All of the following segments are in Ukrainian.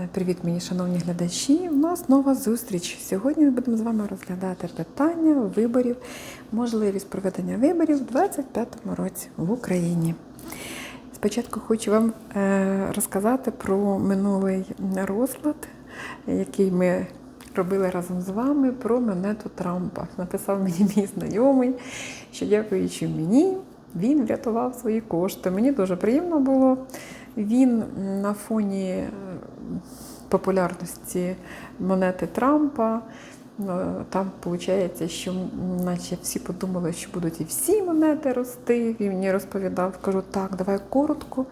Е, Привіт, мої шановні глядачі! У нас нова зустріч. Сьогодні ми будемо з вами розглядати питання виборів, можливість проведення виборів у 2025 році в Україні. Спочатку хочу вам е, розказати про минулий розклад, який ми робили разом з вами про монету Трампа. Написав мені мій знайомий, що дякуючи мені, він врятував свої кошти. Мені дуже приємно було. Він на фоні е, популярності монети Трампа. ну, Там виходить, що наче всі подумали, що будуть і всі монети рости. Він мені розповідав, кажу, так, давай коротко.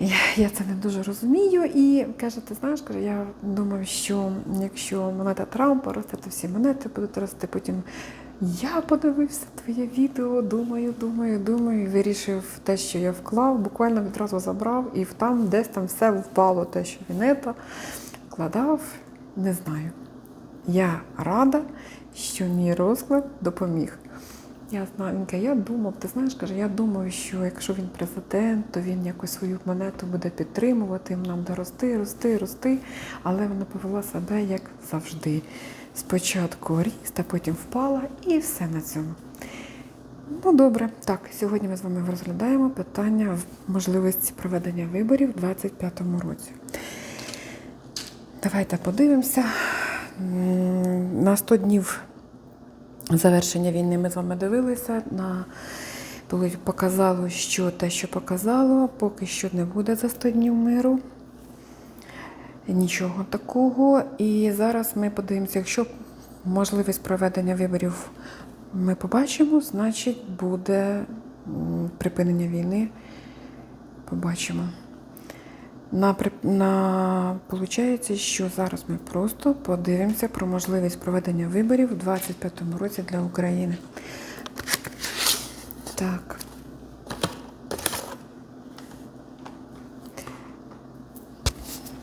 Я, я це не дуже розумію. І каже, ти знаєш, каже, я думав, що якщо монета Трампа росте, то всі монети будуть рости. Потім я подивився твоє відео, думаю, думаю, думаю, вирішив те, що я вклав, буквально відразу забрав, і там десь там все впало, те, що Вінета вкладав, не знаю. Я рада, що мій розклад допоміг. Я він я думав, ти знаєш, каже, я думаю, що якщо він президент, то він якось свою монету буде підтримувати, нам буде рости, рости, рости. Але вона повела себе як завжди. Спочатку ріст, а потім впала і все на цьому. Ну добре, так, сьогодні ми з вами розглядаємо питання в можливості проведення виборів у 2025 році. Давайте подивимося. На 100 днів завершення війни ми з вами дивилися. На коли показало, що те, що показало, поки що не буде за 100 днів миру. Нічого такого. І зараз ми подивимося, якщо можливість проведення виборів ми побачимо, значить буде припинення війни. Побачимо. На, на, получається, що зараз ми просто подивимося про можливість проведення виборів у 2025 році для України. Так.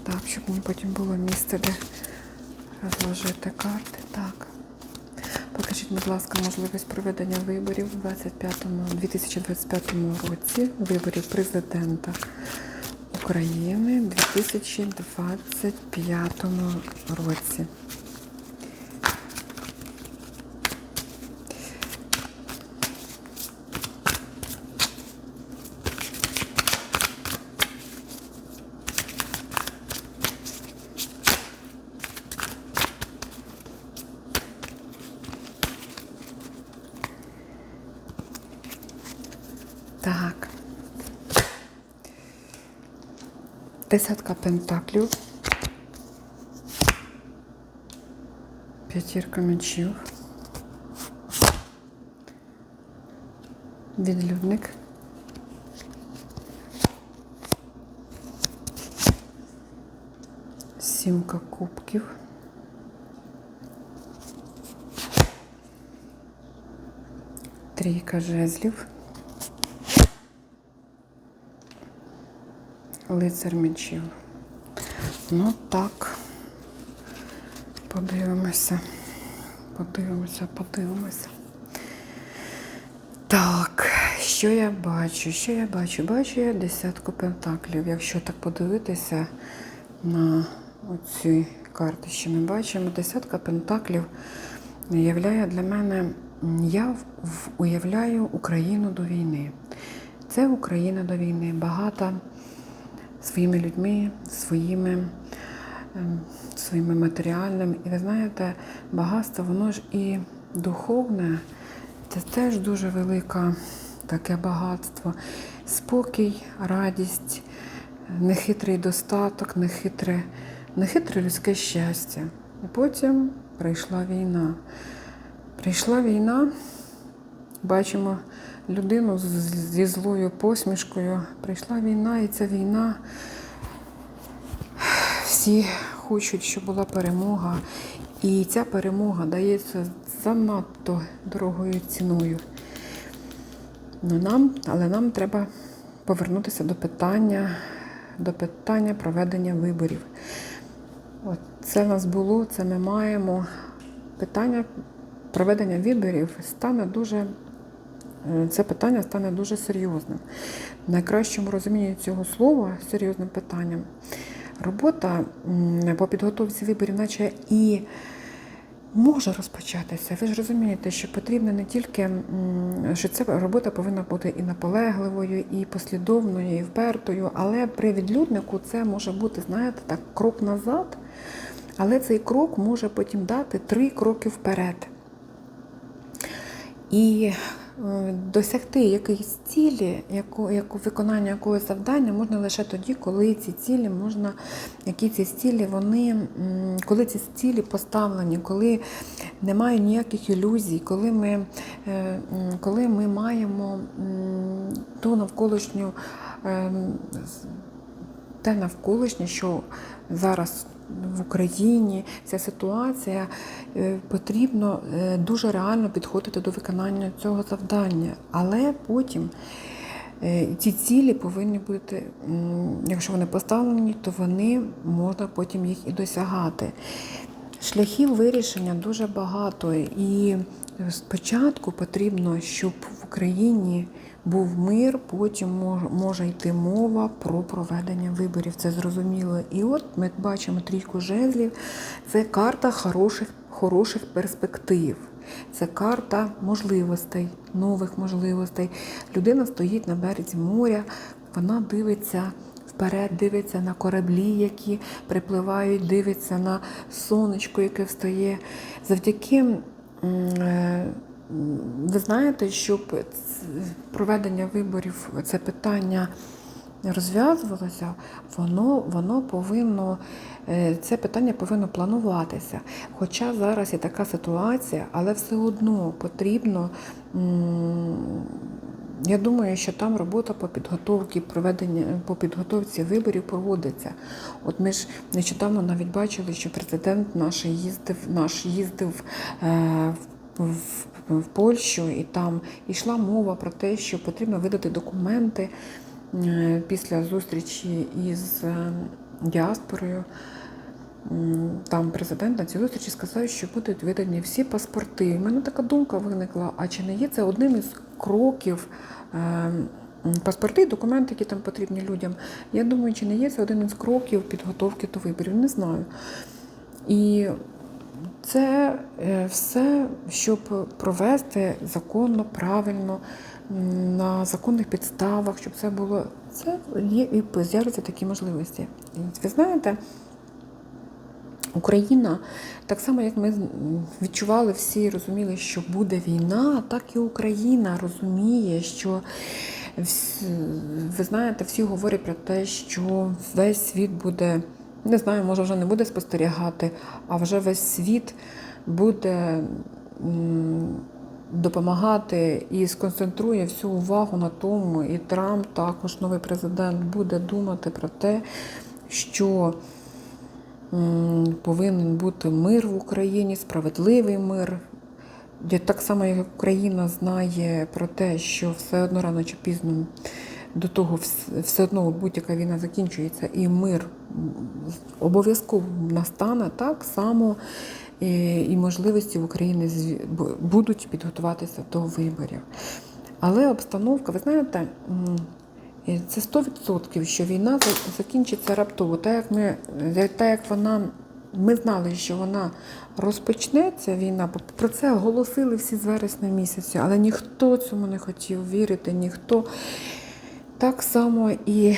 Так, щоб мені потім було місце, де розложити карти. Так. Покажіть, будь ласка, можливість проведення виборів у 2025 році, виборів президента України у 2025 році. Так. Десятка пентаклів. П'ятірка мечів. Відлюдник. Сімка кубків. Трійка жезлів. Лицар мечів. Ну так. Подивимося. Подивимося, подивимося. Так, що я бачу? Що я бачу? Бачу я десятку пентаклів. Якщо так подивитися на оці карти, що ми бачимо, десятка пентаклів являє для мене, я уявляю Україну до війни. Це Україна до війни, багата своїми людьми, своїми, ем, своїми матеріальними. І ви знаєте, багатство, воно ж і духовне, це теж дуже велике таке багатство. Спокій, радість, нехитрий достаток, нехитре, нехитре людське щастя. І потім прийшла війна. Прийшла війна, бачимо людину зі злою посмішкою. Прийшла війна, і ця війна. Всі хочуть, щоб була перемога. І ця перемога дається занадто дорогою ціною. Ну, нам, але нам треба повернутися до питання, до питання проведення виборів. От це в нас було, це ми маємо. Питання проведення виборів стане дуже, це питання стане дуже серйозним. В найкращому розумінні цього слова серйозним питанням. робота по підготовці виборів, наче і може розпочатися. Ви ж розумієте, що потрібно не тільки що ця робота повинна бути і наполегливою, і послідовною, і впертою, але при відлюднику це може бути, знаєте, так, крок назад, але цей крок може потім дати три кроки вперед. І досягти якоїсь цілі, яку, яку виконання якогось завдання можна лише тоді, коли ці цілі можна, які ці цілі, вони, коли ці цілі поставлені, коли немає ніяких ілюзій, коли ми, е, коли ми маємо ту навколишню е, з- те навколишнє, що зараз в Україні ця ситуація, е, потрібно е, дуже реально підходити до виконання цього завдання. Але потім е, ці цілі повинні бути, якщо вони поставлені, то вони можна потім їх і досягати. Шляхів вирішення дуже багато, і спочатку потрібно, щоб в Україні був мир, потім мож- може йти мова про проведення виборів. Це зрозуміло. І от ми бачимо трійку жезлів. Це карта хороших, хороших перспектив. Це карта можливостей, нових можливостей. Людина стоїть на березі моря, вона дивиться вперед, дивиться на кораблі, які припливають, дивиться на сонечко, яке встає. Завдяки е, ви знаєте, щоб проведення виборів це питання розв'язувалося, воно, воно повинно, е, це питання повинно плануватися. Хоча зараз є така ситуація, але все одно потрібно. Я думаю, що там робота по підготовці, проведення по підготовці виборів проводиться. От ми ж нещодавно навіть бачили, що президент наш їздив, наш їздив е, в, в, Польщу, і там йшла мова про те, що потрібно видати документи е, після зустрічі із е, діаспорою. Там президент на цій зустрічі сказав, що будуть видані всі паспорти. У мене така думка виникла: а чи не є це одним із кроків? е, Паспорти документи, які там потрібні людям. Я думаю, чи не є це один із кроків підготовки до виборів, не знаю. І це е, все, щоб провести законно, правильно, на законних підставах, щоб це було. Це є і з'являться такі можливості. Ви знаєте, Україна, так само як ми відчували всі, розуміли, що буде війна, так і Україна розуміє, що ви знаєте, всі говорять про те, що весь світ буде, не знаю, може вже не буде спостерігати, а вже весь світ буде допомагати і сконцентрує всю увагу на тому, і Трамп, також новий президент, буде думати про те, що повинен бути мир в Україні, справедливий мир. Так само, як Україна знає про те, що все одно рано чи пізно до того все одно будь-яка війна закінчується і мир обов'язково настане, так само і, і можливості в Україні будуть підготуватися до виборів. Але обстановка, ви знаєте, це 100%, що війна закінчиться раптово. Так як ми, е, так як вона, ми знали, що вона розпочнеться війна, бо про це оголосили всі з вересня місяця, але ніхто цьому не хотів вірити, ніхто. Так само і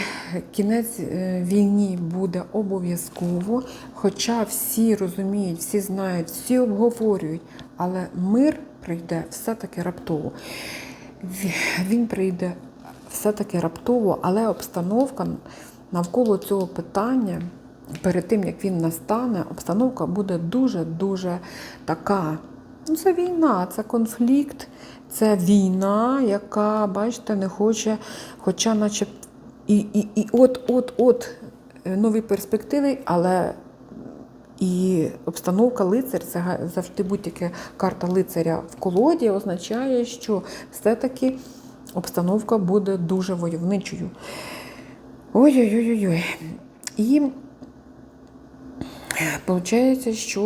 кінець е, війні буде обов'язково, хоча всі розуміють, всі знають, всі обговорюють, але мир прийде все-таки раптово. Він прийде все-таки раптово, але обстановка навколо цього питання, перед тим як він настане, обстановка буде дуже-дуже така. Ну, це війна, це конфлікт, це війна, яка, бачите, не хоче, хоча, наче і, от-от-от е, нові перспективи, але і обстановка лицар, це завжди будь-яка карта лицаря в колоді, означає, що все-таки обстановка буде дуже войовничою. Ой-ой-ой-ой. І виходить, що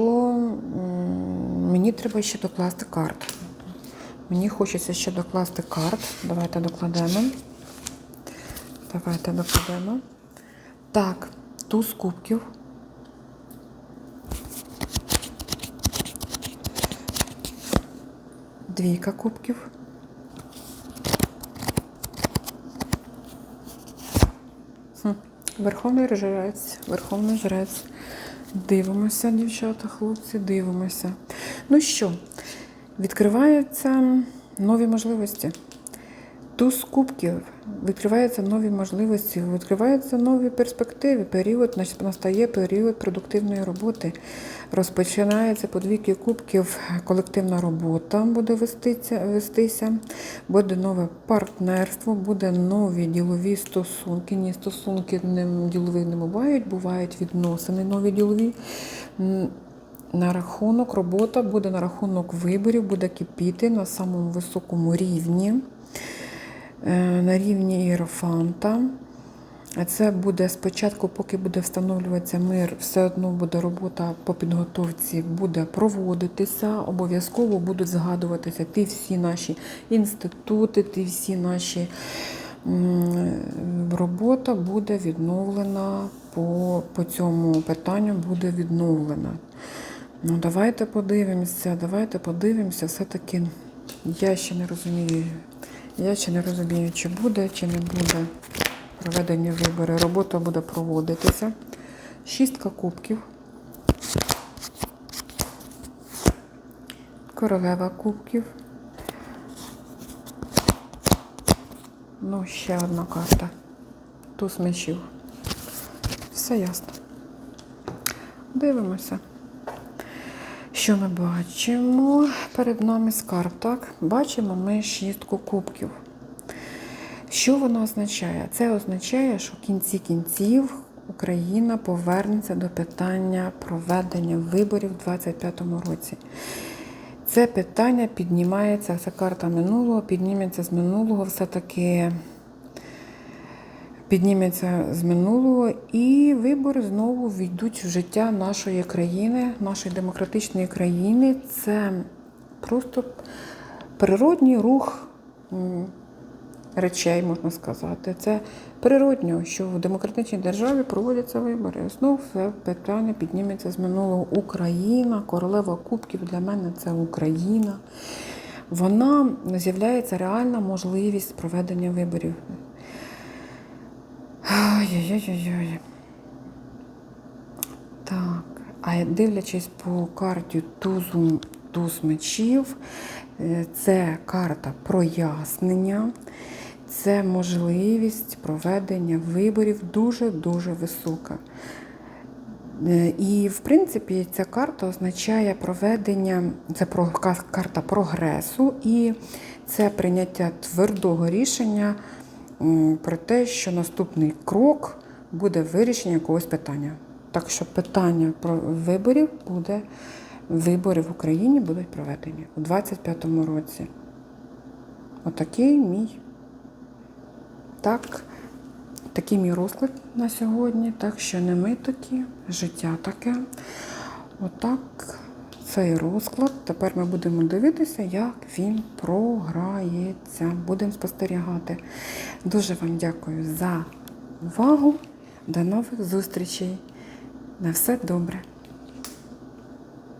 мені треба ще докласти карт. Мені хочеться ще докласти карт. Давайте докладемо. Давайте докладемо. Так, туз кубків. Двійка кубків. Верховний жрець, верховний жрець. Дивимося, дівчата, хлопці, дивимося. Ну що, відкриваються нові можливості. Туз кубків відкриваються нові можливості, відкриваються нові перспективи. Період настає період продуктивної роботи. Розпочинається по двійки кубків. Колективна робота буде вестися, вестися, буде нове партнерство, буде нові ділові стосунки. Ні, стосунки не, ділові не бувають, бувають відносини нові ділові. На рахунок робота буде на рахунок виборів, буде кипіти на самому високому рівні, е, на рівні іерофанта. Це буде спочатку, поки буде встановлюватися мир, все одно буде робота по підготовці, буде проводитися. Обов'язково будуть згадуватися ті всі наші інститути, ті всі наші робота буде відновлена по, по цьому питанню буде відновлена. Ну, давайте подивимося, давайте подивимося. Все-таки я ще не розумію. Я ще не розумію, чи буде, чи не буде проведення виборів. Робота буде проводитися. Шістка кубків. Королева кубків. Ну, ще одна карта. Туз мечів. Все ясно. Дивимося. Що ми бачимо? Перед нами з карт, так? Бачимо ми шістку кубків. Що воно означає? Це означає, що в кінці кінців Україна повернеться до питання проведення виборів у 2025 році. Це питання піднімається, це карта минулого, підніметься з минулого, все-таки підніметься з минулого, і вибори знову війдуть в життя нашої країни, нашої демократичної країни. Це просто природній рух речей, можна сказати. Це природньо, що в демократичній державі проводяться вибори. Знову це питання підніметься з минулого Україна, королева кубків для мене це Україна. Вона з'являється реальна можливість проведення виборів. Ой-ой-ой. Так, а дивлячись по карті тузу, туз мечів, е, це карта прояснення, це можливість проведення виборів дуже-дуже висока. Е, І, в принципі, ця карта означає проведення, це карта прогресу, і це прийняття твердого рішення про те, що наступний крок буде вирішення якогось питання. Так що питання про виборів буде, вибори в Україні будуть проведені у 2025 році. Отакий мій. Так, такий мій розклад на сьогодні. Так що не ми такі, життя таке. Отак цей розклад. Тепер ми будемо дивитися, як він програється. Будемо спостерігати. Дуже вам дякую за увагу. До нових зустрічей. На все добре.